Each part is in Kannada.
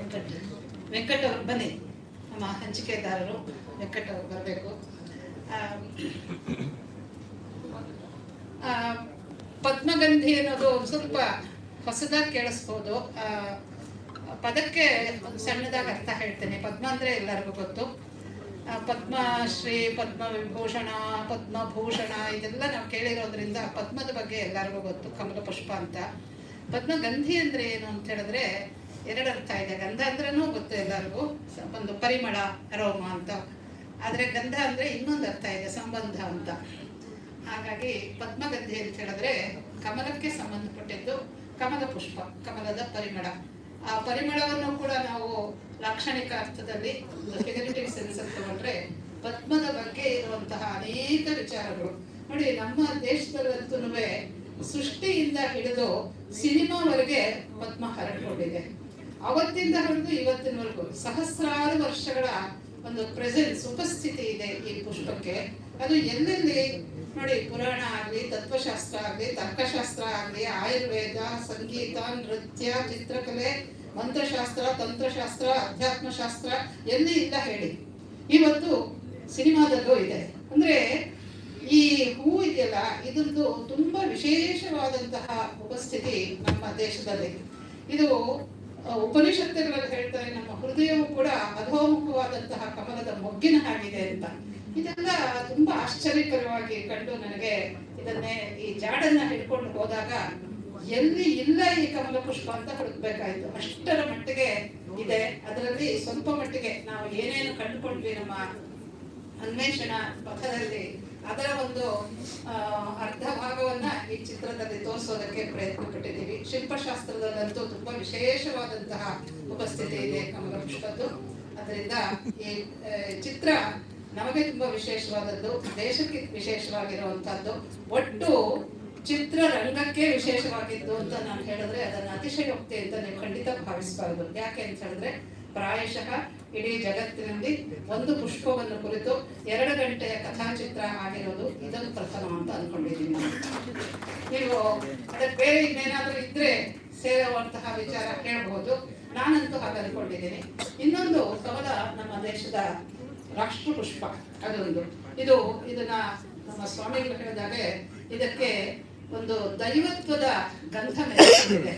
ವೆಂಕಟ್ ವೆಂಕಟ್ ಅವ್ರು ಬನ್ನಿ. ನಮ್ಮ ಹಂಚಿಕೆದಾರರು ವೆಂಕಟ್ ಅವ್ರು ಬರಬೇಕು ಪದ್ಮಗಂಧಿ ಅನ್ನೋದು ಸ್ವಲ್ಪ ಹೊಸದಾಗಿ ಕೇಳಿಸ್ಬೋದು. ಪದಕ್ಕೆ ಒಂದು ಸಣ್ಣದಾಗಿ ಅರ್ಥ ಹೇಳ್ತೇನೆ. ಪದ್ಮ ಅಂದರೆ ಎಲ್ಲರಿಗೂ ಗೊತ್ತು. ಪದ್ಮಶ್ರೀ ಪದ್ಮ ವಿಭೂಷಣ ಪದ್ಮಭೂಷಣ ಇದೆಲ್ಲ ನಾವು ಕೇಳಿರೋದ್ರಿಂದ ಪದ್ಮದ ಬಗ್ಗೆ ಎಲ್ಲರಿಗೂ ಗೊತ್ತು. ಕಮಲ ಪುಷ್ಪ ಅಂತ. ಪದ್ಮಗಂಧಿ ಅಂದ್ರೆ ಏನು ಅಂತ ಹೇಳಿದ್ರೆ ಎರಡು ಅರ್ಥ ಇದೆ. ಗಂಧ ಅಂದ್ರೂ ಗೊತ್ತು ಎಲ್ಲರಿಗೂ? ಒಂದು ಪರಿಮಳ, ಅರೋಮ ಅಂತ. ಆದರೆ ಗಂಧ ಅಂದ್ರೆ ಇನ್ನೊಂದು ಅರ್ಥ ಇದೆ, ಸಂಬಂಧ ಅಂತ. ಹಾಗಾಗಿ ಪದ್ಮಗಂಧಿ ಅಂತ ಹೇಳಿದ್ರೆ ಕಮಲಕ್ಕೆ ಸಂಬಂಧಪಟ್ಟಿದ್ದು ಕಮಲ ಪುಷ್ಪ, ಕಮಲದ ಪರಿಮಳ. ಆ ಪರಿಮಳವನ್ನು ಕೂಡ ನಾವು ಲಾಕ್ಷಣಿಕ ಅರ್ಥದಲ್ಲಿ ಫಿಗರೇಟಿವ್ ಸೆನ್ಸ್ ತಗೊಂಡ್ರೆ ಪದ್ಮದ ಬಗ್ಗೆ ಇರುವಂತಹ ಅನೇಕ ವಿಚಾರಗಳು. ನೋಡಿ, ನಮ್ಮ ದೇಶದಲ್ಲಂತೂ ಸೃಷ್ಟಿಯಿಂದ ಹಿಡಿದು ಸಿನಿಮಾವರೆಗೆ ಪದ್ಮ ಹರಡ್ಕೊಂಡಿದೆ. ಅವತ್ತಿಂದ ಹಿಡಿದು ಇವತ್ತಿನವರೆಗೂ ಸಹಸ್ರಾರು ವರ್ಷಗಳ ಒಂದು ಪ್ರೆಸೆನ್ಸ್ ಉಪಸ್ಥಿತಿ ಇದೆ ಈ ಪುಷ್ಪಕ್ಕೆ. ಅದು ಎಲ್ಲೆಲ್ಲಿ ನೋಡಿ, ಪುರಾಣ ಆಗಲಿ, ತತ್ವಶಾಸ್ತ್ರ ಆಗಲಿ, ತರ್ಕಶಾಸ್ತ್ರ ಆಗಲಿ, ಆಯುರ್ವೇದ, ಸಂಗೀತ, ನೃತ್ಯ, ಚಿತ್ರಕಲೆ, ಮಂತ್ರಶಾಸ್ತ್ರ, ತಂತ್ರಶಾಸ್ತ್ರ, ಅಧ್ಯಾತ್ಮಶಾಸ್ತ್ರ ಎಲ್ಲಿ ಇಲ್ಲ ಹೇಳಿ? ಇವತ್ತು ಸಿನಿಮಾದಲ್ಲೂ ಇದೆ. ಅಂದ್ರೆ ಈ ಹೂ ಇದೆಯಲ್ಲ, ಇದ್ರದ್ದು ತುಂಬಾ ವಿಶೇಷವಾದಂತಹ ಉಪಸ್ಥಿತಿ ನಮ್ಮ ದೇಶದಲ್ಲಿ. ಇದು ಉಪನಿಷತ್ತುಗಳಲ್ಲಿ ಹೇಳ್ತಾರೆ, ನಮ್ಮ ಹೃದಯವು ಕೂಡ ಅಧೋಮುಖವಾದಂತಹ ಕಮಲದ ಮೊಗ್ಗಿನ ಹಾಗಿದೆ ಅಂತ. ಇದೆಲ್ಲ ತುಂಬಾ ಆಶ್ಚರ್ಯಕರವಾಗಿ ಕಂಡು ನನಗೆ ಇದನ್ನೇ ಈ ಜಾಡನ್ನ ಹಿಡ್ಕೊಂಡು ಹೋದಾಗ, ಎಲ್ಲಿ ಇಲ್ಲ ಈ ಕಮಲ ಪುಷ್ಪ ಅಂತ ಹುಡುಕ್ಬೇಕಾಯ್ತು. ಅಷ್ಟರ ಮಟ್ಟಿಗೆ ಇದೆ. ಅದರಲ್ಲಿ ಸ್ವಲ್ಪ ಮಟ್ಟಿಗೆ ನಾವು ಏನೇನು ಕಂಡುಕೊಂಡ್ವಿ ನಮ್ಮ ಅನ್ವೇಷಣಾ ಪಥದಲ್ಲಿ, ಅದರ ಒಂದು ಈ ಚಿತ್ರದಲ್ಲಿ ತೋರಿಸೋದಕ್ಕೆ ಪ್ರಯತ್ನ ಪಟ್ಟಿದ್ದೀವಿ ಶಿಲ್ಪಶಾಸ್ತ್ರದಲ್ಲಂತೂ ತುಂಬಾ ವಿಶೇಷವಾದಂತಹ ಉಪಸ್ಥಿತಿ ಇದೆ ಕಮಲ ಪುಷ್ಪದ್ದು ಅದರಿಂದ ಈ ಚಿತ್ರ ನಮಗೆ ತುಂಬಾ ವಿಶೇಷವಾದದ್ದು, ದೇಶಕ್ಕೆ ವಿಶೇಷವಾಗಿರುವಂತಹದ್ದು. ಒಟ್ಟು ಚಿತ್ರರಂಗಕ್ಕೆ ವಿಶೇಷವಾಗಿದ್ದು ಅಂತ ನಾನು ಹೇಳಿದ್ರೆ ಅದನ್ನ ಅತಿಶಯೋಕ್ತಿ ಅಂತ ನೀವು ಖಂಡಿತ ಭಾವಿಸಬಾರದು. ಯಾಕೆ ಅಂತ ಹೇಳಿದ್ರೆ ಪ್ರಾಯಶಃ ಇಡೀ ಜಗತ್ತಿನಲ್ಲಿ ಒಂದು ಪುಷ್ಪವನ್ನು ಕುರಿತು ಎರಡು ಗಂಟೆಯ ಕಥಾಚಿತ್ರ ಆಗಿರೋದು ಇದೊಂದು ಪ್ರಥಮ ಅಂತ ಅನ್ಕೊಂಡಿದ್ದೀನಿ. ನಾನು. ನೀವು ಅದಕ್ಕೆ ಬೇರೆ ಇನ್ನೇನಾದ್ರೂ ಇದ್ರೆ ಸೇರುವಂತಹ ವಿಚಾರ ಕೇಳಬಹುದು ನಾನಂತೂ ಹಾಗೆ ಅನ್ಕೊಂಡಿದ್ದೀನಿ ಇನ್ನೊಂದು ಕವಲ ನಮ್ಮ ದೇಶದ ರಾಷ್ಟ್ರ ಪುಷ್ಪ. ಅದೊಂದು. ಇದು, ಇದನ್ನ ನಮ್ಮ ಸ್ವಾಮಿಗಳು ಹೇಳಿದಾಗೆ ಇದಕ್ಕೆ ಒಂದು ದೈವತ್ವದ ಗಂಧ ಮೇಲೆ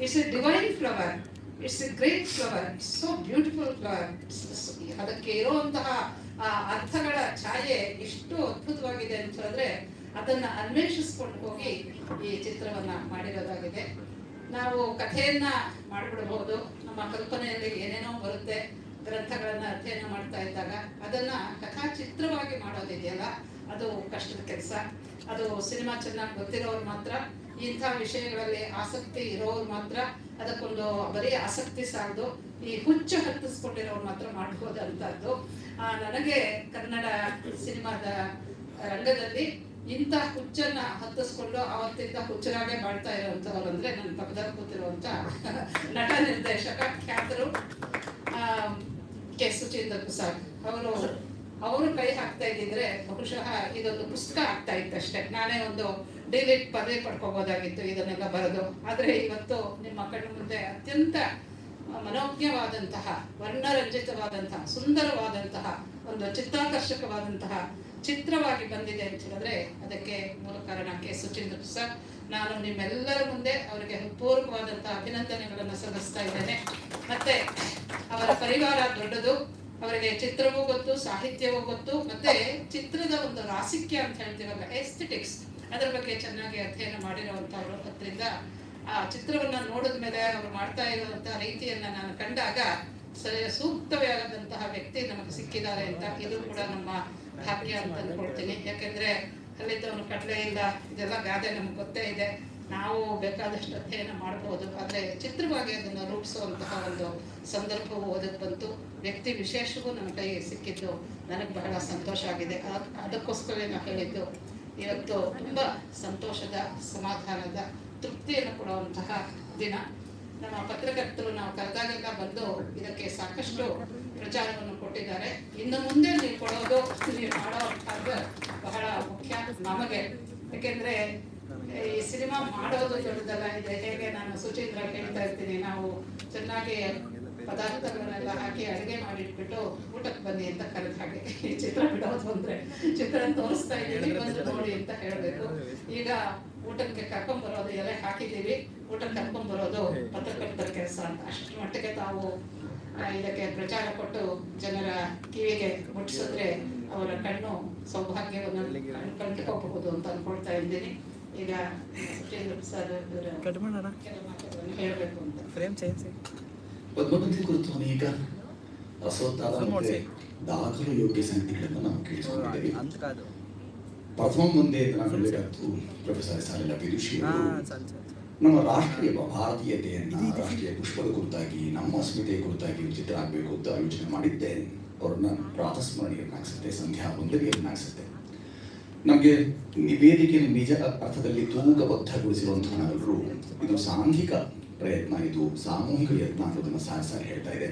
it's a divine flower it's a great flower so beautiful flower ಅದಕ್ಕೆ ಇರುವಂತಹ ಅರ್ಥಗಳ ಛಾಯೆ ಎಷ್ಟು ಅದ್ಭುತವಾಗಿದೆ ಅಂತ ಹೇಳಿದ್ರೆ, ಅದನ್ನ ಅನ್ವೇಷಿಸ್ಕೊಂಡು ಹೋಗಿ ಈ ಚಿತ್ರವನ್ನ ಮಾಡಿರೋದಾಗಿದೆ. ನಾವು ಕಥೆಯನ್ನ ಮಾಡಿಬಿಡಬಹುದು. ನಮ್ಮ ಕಲ್ಪನೆಯಲ್ಲಿ ಏನೇನೋ ಬರುತ್ತೆ, ಗ್ರಂಥಗಳನ್ನ ಅಧ್ಯಯನ ಮಾಡ್ತಾ ಇದ್ದಾಗ, ಅದನ್ನ ಕಥಾ ಚಿತ್ರವಾಗಿ ಮಾಡೋದಿದೆಯಲ್ಲ, ಅದು ಕಷ್ಟದ ಕೆಲಸ. ಅದು ಸಿನಿಮಾ ಚೆನ್ನಾಗಿ ಗೊತ್ತಿರೋರು ಮಾತ್ರ ಇಂಥ ವಿಷಯಗಳಲ್ಲಿ ಆಸಕ್ತಿ ಇರೋರು ಮಾತ್ರ ಅದಕ್ಕೊಂದು ಬರೀ ಆಸಕ್ತಿ ಸಾಲದು ಈ ಹುಚ್ಚು ಹತ್ತಿಸ್ಕೊಂಡಿರೋರು ಮಾತ್ರ ಮಾಡ್ಬೋದಂತದ್ದು ಆ, ನನಗೆ ಕನ್ನಡ ಸಿನಿಮಾದ ರಂಗದಲ್ಲಿ ಇಂಥ ಹುಚ್ಚನ್ನ ಹತ್ತಿಸ್ಕೊಂಡು ಅವತ್ತಿಂದ ಹುಚ್ಚರಾಗೆ ಮಾಡ್ತಾ ಇರುವಂತವ್ರು ಅಂದ್ರೆ ನನ್ನ ಪಕ್ಕದಲ್ಲಿ ಕೂತಿರುವಂತ ನಟ ನಿರ್ದೇಶಕ ಖ್ಯಾತರು ಆ, ಕೆ. ಸುಚೇಂದ್ರ ಪ್ರಸಾದ್ ಅವರು. ಅವರು ಕೈ ಹಾಕ್ತಾ ಇದ್ದಿದ್ರೆ ಬಹುಶಃ ಇದೊಂದು ಪುಸ್ತಕ ಆಗ್ತಾ ಇತ್ತಷ್ಟೇ. ನಾನೇ ಒಂದು ಡಿಲಿಟ್ ಪದವಿ ಪಡ್ಕೋಬೋದಾಗಿತ್ತು ಇದನ್ನೆಲ್ಲ ಬರೆದು. ಆದರೆ ಇವತ್ತು ನಿಮ್ಮ ಕಣ್ಣು ಮುಂದೆ ಅತ್ಯಂತ ಮನೋಜ್ಞವಾದಂತಹ, ವರ್ಣರಂಜಿತವಾದಂತಹ, ಸುಂದರವಾದಂತಹ, ಒಂದು ಚಿತ್ತಾಕರ್ಷಕವಾದಂತಹ ಚಿತ್ರವಾಗಿ ಬಂದಿದೆ ಅಂತ ಹೇಳಿದ್ರೆ ಅದಕ್ಕೆ ಮೂಲ ಕಾರಣ ಕೆ. ಸುಚೀಂದ್ರ ಪ್ರಸಾದ್ ನಾನು ನಿಮ್ಮೆಲ್ಲರ ಮುಂದೆ ಅವರಿಗೆ ಪೂರ್ವಕವಾದಂತಹ ಅಭಿನಂದನೆಗಳನ್ನು ಸಲ್ಲಿಸ್ತಾ ಇದ್ದೇನೆ. ಮತ್ತೆ ಅವರ ಪರಿವಾರ ದೊಡ್ಡದು. ಅವರಿಗೆ ಚಿತ್ರವೂ ಗೊತ್ತು, ಸಾಹಿತ್ಯವೂ ಗೊತ್ತು, ಮತ್ತೆ ಚಿತ್ರದ ಒಂದು ರಾಸಿಕ್ಯ ಅಂತ ಹೇಳ್ತೀವಲ್ಲ ಎಸ್ಥೆಟಿಕ್ಸ್ ಅದರ ಬಗ್ಗೆ ಚೆನ್ನಾಗಿ ಅಧ್ಯಯನ ಮಾಡಿರುವಂತವ್ರು ಅದರಿಂದ ಆ ಚಿತ್ರವನ್ನ ನೋಡಿದ ಮೇಲೆ ಅವರು ಮಾಡ್ತಾ ಇರುವಂತಹ ರೀತಿಯನ್ನ ನಾನು ಕಂಡಾಗ ಸರಿ, ಸೂಕ್ತವಾದಂತಹ ವ್ಯಕ್ತಿ ನಮಗೆ ಸಿಕ್ಕಿದ್ದಾರೆ ಅಂತ ಇದು ಕೂಡ ನಮ್ಮ ಭಾಗ್ಯ ಅಂತ ಅನ್ಕೊಳ್ತೀನಿ ಯಾಕೆಂದ್ರೆ ಅಲ್ಲಿದ್ದವನು ಕಡಲೆ ಇಲ್ಲ ಇದೆಲ್ಲ ಗಾದೆ ನಮ್ಗೆ ಗೊತ್ತೇ ಇದೆ. ನಾವು ಬೇಕಾದಷ್ಟು ಅಧ್ಯಯನ ಮಾಡಬಹುದು. ಆದ್ರೆ ಚಿತ್ರವಾಗಿ ಅದನ್ನು ರೂಪಿಸುವಂತಹ ಒಂದು ಸಂದರ್ಭವು ಓದಕ್ಕೆ ಬಂತು. ವ್ಯಕ್ತಿ ವಿಶೇಷವೂ ನನ್ನ ಕೈ ಸಿಕ್ಕಿದ್ದು ನನಗೆ ಬಹಳ ಸಂತೋಷ ಆಗಿದೆ. ಅದ್- ಅದಕ್ಕೋಸ್ಕರವೇ ನಾನು ಹೇಳಿದ್ದು, ಇವತ್ತು ತುಂಬಾ ಸಂತೋಷದ, ಸಮಾಧಾನದ, ತೃಪ್ತಿಯನ್ನು ಕೊಡುವಂತಹ ದಿನ. ನಮ್ಮ ಪತ್ರಕರ್ತರು ನಾವು ಕರೆದಾಗೆಲ್ಲ ಬಂದು ಇದಕ್ಕೆ ಸಾಕಷ್ಟು ಪ್ರಚಾರವನ್ನು ಕೊಟ್ಟಿದ್ದಾರೆ. ಇನ್ನು ಮುಂದೆ ನೀವು ಕೊಡೋದು, ನೀವು ಮಾಡೋ ಬಹಳ ಮುಖ್ಯ. ನಮಗೆ, ಯಾಕೆಂದ್ರೆ ಈ ಸಿನಿಮಾ ಮಾಡೋದು ದೊಡ್ಡದಲ್ಲ ಇದೆ ಹೇಗೆ ನಾನು ಸುಚೀಂದ್ರ ಹೇಳ್ತಾ ಇರ್ತೀನಿ. ನಾವು ಚೆನ್ನಾಗಿ ಪದಾರ್ಥಗಳನ್ನೆಲ್ಲ ಹಾಕಿ ಅಡುಗೆ ಮಾಡಿಟ್ಬಿಟ್ಟು ಊಟಕ್ಕೆ ಬನ್ನಿ ಅಂತ ಕರೆದ ಹಾಗೆ. ಚಿತ್ರ ಬಿಡೋದು ಅಂದ್ರೆ ಚಿತ್ರ ತೋರಿಸ್ತಾ ಇದ್ದೀವಿ ಬಂದು ನೋಡಿ ಅಂತ ಹೇಳಬೇಕು. ಈಗ ಊಟಕ್ಕೆ ಕರ್ಕೊಂಡ್ ಬರೋದು ಎಲೆ ಹಾಕಿದ್ದೀವಿ. ಊಟಕ್ಕೆ ಕರ್ಕೊಂಡ್ ಬರೋದು ಪತ್ರಕರ್ತರ ಕೆಲಸ ಅಂತ. ಅಷ್ಟು ಮಟ್ಟಿಗೆ ತಾವು ಇದಕ್ಕೆ ಪ್ರಚಾರ ಕೊಟ್ಟು ಜನರ ಕಿವಿಗೆ ಮುಟ್ಟಿಸಿದ್ರೆ ಅವರ ಕಣ್ಣು ಸೌಭಾಗ್ಯವನ್ನು ಕಂಡುಕೋಬಹುದು ಅಂತ ಅನ್ಕೊಳ್ತಾ ಇದ್ದೀನಿ. ಈಗ ಶ್ರೀಧರ್ ಸರ್ ಕಟ್ ಮಾಡೋಣ. ಕೆಲವು ಮಾತುಗಳನ್ನು ಹೇಳಬೇಕು ಅಂತ. ಫ್ರೇಮ್ ಚೇಂಜ್ ಪದ್ಮಪತಿ ಕುರಿತು ಅನೇಕ ಅಸೋತ್ತಾದ ಮತ್ತೆ. ದಾಖಲು ಯೋಗ್ಯ ಸಂಗತಿಗಳನ್ನು ನಾವು ಕೇಳಿಸಿಕೊಂಡಿದ್ದೇವೆ. ಅಂತ ಕಾದು ಪ್ರಥಮ ಮುಂದೆ ಹೇಳಬೇಕಾದ್ದು ಪ್ರೊಫೆಸರ್ ಸಾಲಿನ ವಿದುಷಿ ಸರಿ. ನಮ್ಮ ರಾಷ್ಟ್ರೀಯ ಭಾರತೀಯತೆಯನ್ನ ರಾಷ್ಟ್ರೀಯ ಪುಷ್ಪದ ಕುರಿತಾಗಿ ನಮ್ಮ ಅಸ್ಮಿತೆ ಕುರಿತಾಗಿ ಚಿತ್ರ ಆಗಬೇಕು ಅಂತ ಯೋಚನೆ ಮಾಡಿದ್ದೆ ಅವ್ರನ್ನ ಪ್ರಾತಸ್ಮರಣೀಯನ್ನಾಗಿಸುತ್ತೆ ಸಂಧ್ಯಾ ವಂದನೆಯನ್ನಾಗಿಸುತ್ತೆ. ನಮಗೆ ನಿವೇದಿಕೆ ನಿಜ ಅರ್ಥದಲ್ಲಿ ತೂಕಬದ್ಧಗೊಳಿಸಿರುವಂತಹ ನಾವೆಲ್ಲರೂ ಇದು ಸಾಂಘಿಕ ಪ್ರಯತ್ನ, ಇದು ಸಾಮೂಹಿಕ ಯತ್ನ ಅನ್ನೋದನ್ನು ಸಾರಿ ಸಾರಿ ಹೇಳ್ತಾ ಇದೆ.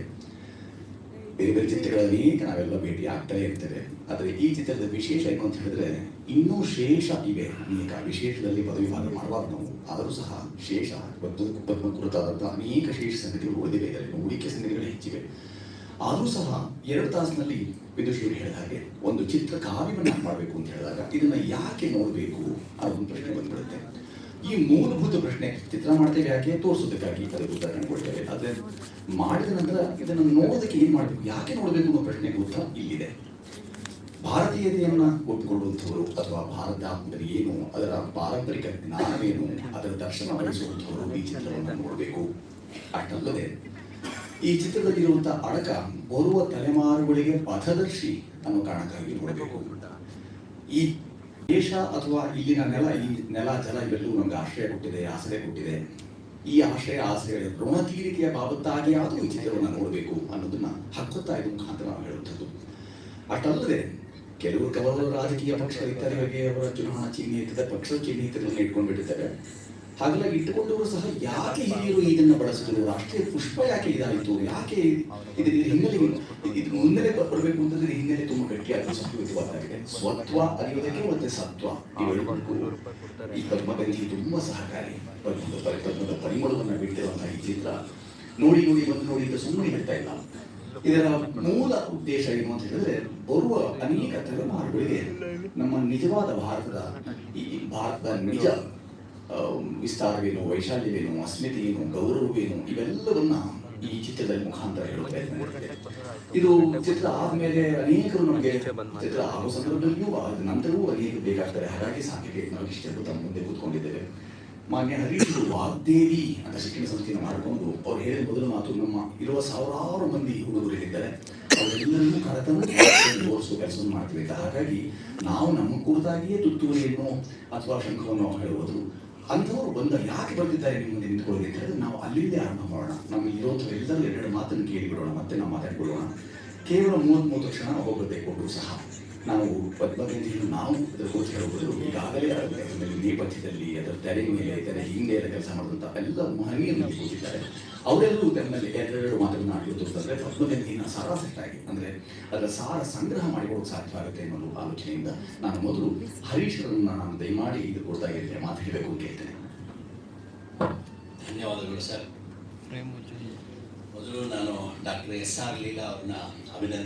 ಬೇರೆ ಬೇರೆ ಚಿತ್ರಗಳ ಅನೇಕ ನಾವೆಲ್ಲ ಭೇಟಿ ಆಗ್ತಾ ಇರ್ತೇವೆ. ಆದರೆ ಈ ಚಿತ್ರದ ವಿಶೇಷ ಏನು ಅಂತ ಹೇಳಿದ್ರೆ, ಇನ್ನೂ ಶೇಷ ಇವೆ. ಅನೇಕ ವಿಶೇಷದಲ್ಲಿ ಪದವಿ ಭಾಗ ಮಾಡಬಾರ್ದು ನಾವು, ಆದರೂ ಸಹ ಶೇಷ ಪದ್ಮ ಕುರಿತಾದಂತಹ ಅನೇಕ ಶೇಷ ಸಂಗತಿಗಳು ಉಳಿದಿವೆ. ಇದರಲ್ಲಿ ಹೂಡಿಕೆ ಸಂಗತಿಗಳು ಹೆಚ್ಚಿವೆ. ಆದರೂ ಸಹ ಎರಡು ತಾಸಿನಲ್ಲಿ ವಿದುಷಿಯವರು ಹೇಳಿದ ಹಾಗೆ ಒಂದು ಚಿತ್ರ ಕಾವ್ಯವನ್ನು ಮಾಡಬೇಕು ಅಂತ ಹೇಳಿದಾಗ ಇದನ್ನು ಯಾಕೆ ನೋಡಬೇಕು ಅನ್ನೋ ಒಂದು ಪ್ರಶ್ನೆ ಬಂದ್ಬಿಡುತ್ತೆ. ಈ ಮೂಲಭೂತ ಪ್ರಶ್ನೆ ಚಿತ್ರ ಮಾಡ್ತೇವೆ ಯಾಕೆ, ತೋರಿಸೋದಕ್ಕಾಗಿ ಅದಕ್ಕೆ ಉದಾಹರಣೆ ಕೊಡ್ತೇವೆ ಆದರೆ ಮಾಡಿದ ನಂತರ ಇದನ್ನು ನೋಡೋದಕ್ಕೆ ಏನು ಮಾಡಬೇಕು, ಯಾಕೆ ನೋಡಬೇಕು ಅನ್ನೋ ಪ್ರಶ್ನೆಗೆ ಉತ್ತರ ಇಲ್ಲಿದೆ. ಭಾರತೀಯತೆಯನ್ನು ಒಪ್ಪಿಕೊಳ್ಳುವಂಥವರು ಅಥವಾ ಭಾರತ ಏನು, ಅದರ ಪಾರಂಪರಿಕ ಜ್ಞಾನವೇನು, ಅದರ ದರ್ಶನ ಬಯಸುವಂಥವರು ಈ ಚಿತ್ರವನ್ನು ನೋಡಬೇಕು. ಅಷ್ಟಲ್ಲದೆ ಈ ಚಿತ್ರದಲ್ಲಿರುವಂತಹ ಅಡಕ ಬರುವ ತಲೆಮಾರುಗಳಿಗೆ ಪಥದರ್ಶಿ ಅನ್ನೋ ಕಾರಣಕ್ಕಾಗಿ ನೋಡಬೇಕು. ಈ ದೇಶ ಅಥವಾ ಇಲ್ಲಿನ ನೆಲ ಈ ನೆಲ ಜಲ ಇವೆಲ್ಲವೂ ನಮ್ಗೆ ಆಶ್ರಯ ಕೊಟ್ಟಿದೆ ಆಶ್ರಯ ಕೊಟ್ಟಿದೆ. ಈ ಆಶ್ರಯ ಆಸರೆಗಳ ಋಣ ತೀರಿಕೆಯ ಬಾಬತ್ತಾಗಿ ಆದರೂ ಈ ಚಿತ್ರವನ್ನು ನೋಡಬೇಕು ಅನ್ನೋದನ್ನ ಹಕ್ಕೊತ್ತಾಯದ ಮುಖಾಂತರ ನಾವು ಹೇಳುವಂಥದ್ದು. ಅಷ್ಟಲ್ಲದೆ ಕೆಲವರು ಕೆಲವರು ರಾಜಕೀಯ ಪಕ್ಷ ಇತರರಿಗೆ ಅವರ ಚುನಾವಣಾ ಚಿಹ್ನೆ ಇರ್ತದೆ ಪಕ್ಷದ ಚಿಹ್ನೆ ಇತರ ಇಟ್ಕೊಂಡು ಹಾಗಾಗಿ ಇಟ್ಟುಕೊಂಡವರು ಸಹ ಯಾಕೆ ಹಿರಿಯರು ಇದನ್ನ ಬಳಸಿದ್ರು? ರಾಷ್ಟ್ರೀಯ ಪುಷ್ಪ ಯಾಕೆ ಇದಾಯಿತು? ಯಾಕೆ ಇದ್ರ ಹಿನ್ನೆಲೆ ಇದು ಮುನ್ನೆಲೆ ಬರಬೇಕು ಅಂತಂದ್ರೆ ಹಿನ್ನೆಲೆ ತುಂಬಾ ಗಟ್ಟಿಯಾದ ಸಂಸ್ಕೃತವಾಗಿದೆ ಸ್ವತ್ವ ಅರಿಯೋದಕ್ಕೆ ಮತ್ತೆ ಸತ್ವ ಈ ಪದ್ಮದಲ್ಲಿ ತುಂಬಾ ಸಹಕಾರಿ. ಪದ್ಮದ ಪದ್ಮದ ಪರಿಮಳವನ್ನ ಬಿಟ್ಟಿರುವಂತಹ ಈ ಚಿತ್ರ. ನೋಡಿ ನೋಡಿ, ಬಂದು ನೋಡಿ ಅಂತ ಸುಮ್ಮನೆ ಹೇಳ್ತಾ ಇಲ್ಲ. ಇದರ ಮೂಲ ಉದ್ದೇಶ ಏನು ಅಂತ ಹೇಳಿದ್ರೆ ಬರುವ ಅನೇಕ ತಲೆಮಾರುಗಳಿಗೆ ನಮ್ಮ ನಿಜವಾದ ಭಾರತದ ಈ ಭಾರತದ ನಿಜ ವಿಸ್ತಾರವೇನು ವೈಶಾಲ್ಯವೇನು, ಅಸ್ಮಿತೆಯೇನು, ಗೌರವವೇನು, ಇವೆಲ್ಲವನ್ನ ಈ ಚಿತ್ರದಲ್ಲಿ ಮುಖಾಂತರ ಪ್ರಯತ್ನ ಇದು ಚಿತ್ರ ಆದ್ಮೇಲೆ ಅನೇಕರು ನಮಗೆ ಚಿತ್ರ ಆಗೋ ಸಂದರ್ಭದಲ್ಲಿಯೂ ಆದ ನಂತರವೂ ಅನೇಕ ಬೇಕಾಗ್ತಾರೆ. ಹಾಗಾಗಿ ಸಾಕಿಗೆ ನಾವು ಇಷ್ಟೆಲ್ಲರೂ ತಮ್ಮ ಮುಂದೆ ಕೂತ್ಕೊಂಡಿದ್ದೇವೆ. ಮಾನ್ಯ ಹರೀಶ್ ವಾಗ್ದೇವಿ ಅಂತ ಶಿಕ್ಷಣ ಸಂಸ್ಥೆಯನ್ನು ಮಾಡಿಕೊಂಡು ಅವ್ರು ಹೇಳಿದ ಮೊದಲ ಮಾತು ನಮ್ಮ ಇರುವ ಸಾವಿರಾರು ಮಂದಿ ಹುಡುಗರಿದ್ದಾರೆ ಅವರೆಲ್ಲರಿಗೂ ಕರೆತಂದು ತೋರಿಸುವ ಕೆಲಸವನ್ನು ಮಾಡ್ತೀವಿ ಹಾಗಾಗಿ ನಾವು ನಮ್ಮ ಕುರಿತಾಗಿಯೇ ತುತ್ತೂರಿಯನ್ನು ಅಥವಾ ಶಂಖವನ್ನು ಹೇಳುವುದು ಅಂಥವ್ರು ಬಂದ ಯಾಕೆ ಬಂದಿದ್ದಾರೆ ನಿಮ್ಮ ಮುಂದೆ ನಿಂತ್ಕೊಳ್ಳಿ ಅಂತ ಹೇಳಿದ್ರೆ ನಾವು ಅಲ್ಲಿಂದೇ ಆರಂಭ ಮಾಡೋಣ. ನಮ್ಮ ಇರೋದು ಎಲ್ಲರೂ ಎರಡು ಮಾತನ್ನು ಕೇಳಿ ಬಿಡೋಣ ಮತ್ತೆ ನಾವು ಮಾತಾಡ್ಕೊಳ್ಳೋಣ. ಕೇವಲ ಮೂವತ್ತ್ ಮೂವತ್ತು ಕ್ಷಣ ಒಬ್ಬೊಬ್ಬರದೇ ಕೊಟ್ಟರು ಸಹ. ನಾವು ಪದ್ಮಗಂಧಿಯನ್ನು ನಾವು ಕುರಿತು ಹೇಳುವುದು ಈಗಾಗಲೇ ಅದರ ನೇಪಥ್ಯದಲ್ಲಿ, ಅದರ ತೆರೆ ಮೇಲೆ ಅದರ ಹಿಂದೆ ಎಲ್ಲ ಕೆಲಸ ಮಾಡುವಂಥ ಎಲ್ಲ ಮಹನೀಯರು ಕೂತಿದ್ದಾರೆ. ಅವರೆಲ್ಲರೂ ತಮ್ಮಲ್ಲಿ ಎರಡೆರಡು ಮಾತನ್ನು ಆಡಿರೋದು ಸಾರ ಸೆಟ್ ಆಗಿ ಅಂದ್ರೆ ಅದರ ಸಾರ ಸಂಗ್ರಹ ಮಾಡಿಕೊಳ್ಳೋಕೆ ಸಾಧ್ಯವಾಗುತ್ತೆ ಅನ್ನೋ ಆಲೋಚನೆಯಿಂದ ನಾನು ಮೊದಲು ಹರೀಶ್ವರನ್ನ ನಾನು ದಯಮಾಡಿ ಇದು ಕೊಡ್ತಾ ಇದ್ದೆ ಮಾತು ಹೇಳಬೇಕು ಅಂತ ಹೇಳ್ತೇನೆ. ಧನ್ಯವಾದಗಳು ಸರ್. ಮೊದಲು ನಾನು ಡಾಕ್ಟರ್ ಎಸ್ ಆರ್ ಲೀಲಾ ಅವ್ರನ್ನ ಅಭಿನಂದನೆ